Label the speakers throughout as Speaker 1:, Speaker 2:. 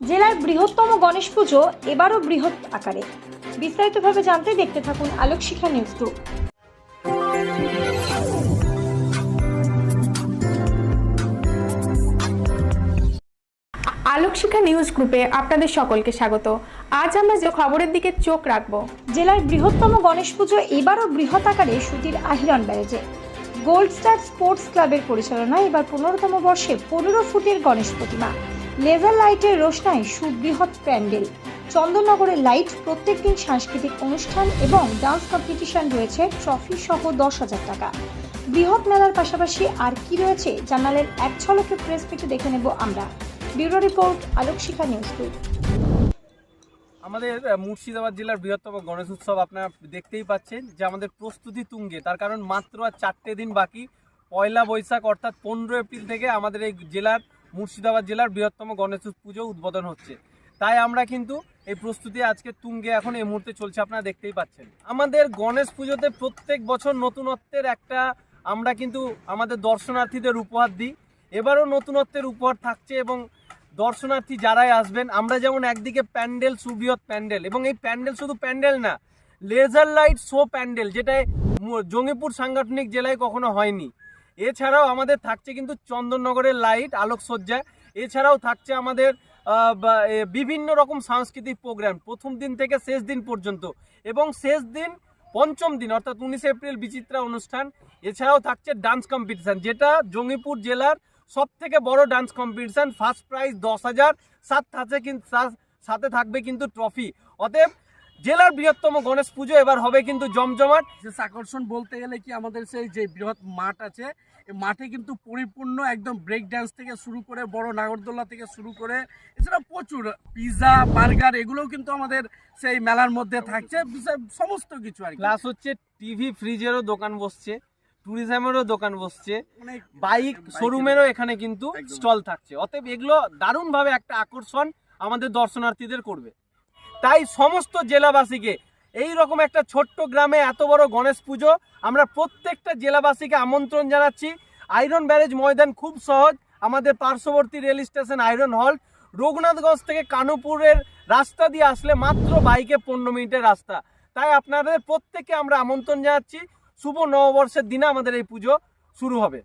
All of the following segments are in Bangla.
Speaker 1: জেলার বৃহত্তম গণেশ পুজো এবারও বৃহৎ আকারে। বিস্তারিতভাবে জানতে দেখতে থাকুন Alok Shikha news group.
Speaker 2: Alokshikha news গ্রুপে আপনাদের সকলকে স্বাগত। আজ আমরা যে খবরের দিকে চোখ রাখব
Speaker 1: জেলার বৃহত্তম গণেশ পুজো এবারও বৃহৎ আকারে সুতির আহিরন ব্যারেজে। গোল্ড স্টার স্পোর্টস ক্লাবের পরিচালনায় এবার পনেরোতম বর্ষে পনেরো ফুটের গণেশ প্রতিমা। লেজার লাইটের রোশনায় সুবৃহৎ প্যান্ডেল। চন্দননগরের লাইট প্রত্যেক দিন সাংস্কৃতিক অনুষ্ঠান এবং ডান্স কম্পিটিশন রয়েছে ট্রফি সহ দশ হাজার টাকা। বৃহৎ মেলার পাশাপাশি আর কি রয়েছে জানালেন এক ঝলকে প্রেস পেটে দেখে নেব আমরা। Bureau report Alok Shikha news group
Speaker 3: আমাদের মুর্শিদাবাদ জেলার বৃহত্তম গণেশ উৎসব আপনারা দেখতেই পাচ্ছেন যে আমাদের প্রস্তুতি তুঙ্গে। তার কারণ মাত্র আর চারটে দিন বাকি। পয়লা বৈশাখ অর্থাৎ পনেরো এপ্রিল থেকে আমাদের এই জেলার মুর্শিদাবাদ জেলার বৃহত্তম গণেশ পুজো উদ্বোধন হচ্ছে। তাই আমরা কিন্তু এই প্রস্তুতি আজকে তুঙ্গে এখন এই মুহূর্তে চলছে, আপনারা দেখতেই পাচ্ছেন। আমাদের গণেশ পুজোতে প্রত্যেক বছর নতুনত্বের একটা আমরা কিন্তু আমাদের দর্শনার্থীদের উপহার দিই। এবারও নতুনত্বের উপহার থাকছে এবং দর্শনার্থী যারাই আসবেন, আমরা যেমন একদিকে প্যান্ডেল, সুবৃহৎ প্যান্ডেল এবং এই প্যান্ডেল শুধু প্যান্ডেল না, লেজার লাইট শো প্যান্ডেল, যেটাই মু- জঙ্গিপুর সাংগঠনিক জেলায় কখনো হয়নি। এছাড়াও আমাদের থাকছে কিন্তু চন্দননগরের লাইট, আলোকসজ্জা। এছাড়াও থাকছে আমাদের বিভিন্ন রকম সাংস্কৃতিক প্রোগ্রাম প্রথম দিন থেকে শেষ দিন পর্যন্ত। এবং শেষ দিন পঞ্চম দিন, অর্থাৎ উনিশে এপ্রিল বিচিত্রা অনুষ্ঠান। এছাড়াও থাকছে ডান্স কম্পিটিশান যেটা জঙ্গিপুর জেলার সব থেকে বড় ডান্স কম্পিটিশান ফার্স্ট প্রাইজ দশ হাজার। সাত আছে কিন্তু সাথে থাকবে কিন্তু ট্রফি অতএব জেলার বৃহত্তম গণেশ পুজো এবার হবে কিন্তু জমজমাট।
Speaker 4: বিশেষ আকর্ষণ বলতে গেলে কি আমাদের সেই যে বৃহৎ মাঠ আছে এই মাঠে কিন্তু পরিপূর্ণ একদম ব্রেক ডান্স থেকে শুরু করে বড় নাগরদোল্লা থেকে শুরু করে এছাড়া প্রচুর পিৎজা বার্গার এগুলোও কিন্তু আমাদের সেই মেলার মধ্যে থাকছে সমস্ত কিছু আর কি।
Speaker 3: প্লাস হচ্ছে টিভি ফ্রিজেরও দোকান বসছে ট্যুরিজমেরও দোকান বসছে বাইক শোরুমেরও এখানে কিন্তু স্টল থাকছে। অতএব এগুলো দারুণভাবে একটা আকর্ষণ আমাদের দর্শনার্থীদের করবে। তাই সমস্ত জেলাবাসীকে, এই রকম একটা ছোট্ট গ্রামে এত বড় গণেশ পুজো, আমরা প্রত্যেকটা জেলাবাসীকে আমন্ত্রণ জানাচ্ছি। আয়রন ব্যারেজ ময়দান খুব সহজ, আমাদের পার্শ্ববর্তী রেল স্টেশন আয়রন হল রঘুনাথগঞ্জ থেকে কানুপুরের রাস্তা দিয়ে আসলে মাত্র বাইকে পনেরো মিনিটের রাস্তা। তাই আপনাদের প্রত্যেককে আমরা আমন্ত্রণ জানাচ্ছি। শুভ নববর্ষের দিনে আমাদের এই পুজো শুরু হবে।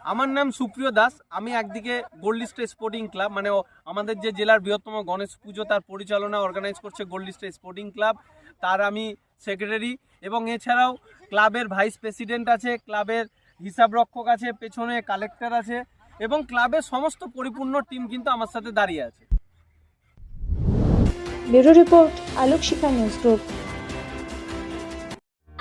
Speaker 3: আমার নাম সুপ্রিয় দাস। আমি একদিকে গোল্ডিস্ট স্পোর্টিং ক্লাব মানে আমাদের যে জেলার বৃহত্তম গণেশ পুজো তার পরিচালনা অর্গানাইজ করছে গোল্ডিস্ট স্পোর্টিং ক্লাব তার আমি সেক্রেটারি এবং এছাড়াও ক্লাবের ভাইস প্রেসিডেন্ট আছে ক্লাবের হিসাব রক্ষক আছে, পেছনে কালেক্টর আছে এবং ক্লাবের সমস্ত পরিপূর্ণ টিম কিন্তু আমার সাথে দাঁড়িয়ে আছে।
Speaker 1: Bureau report Alok news group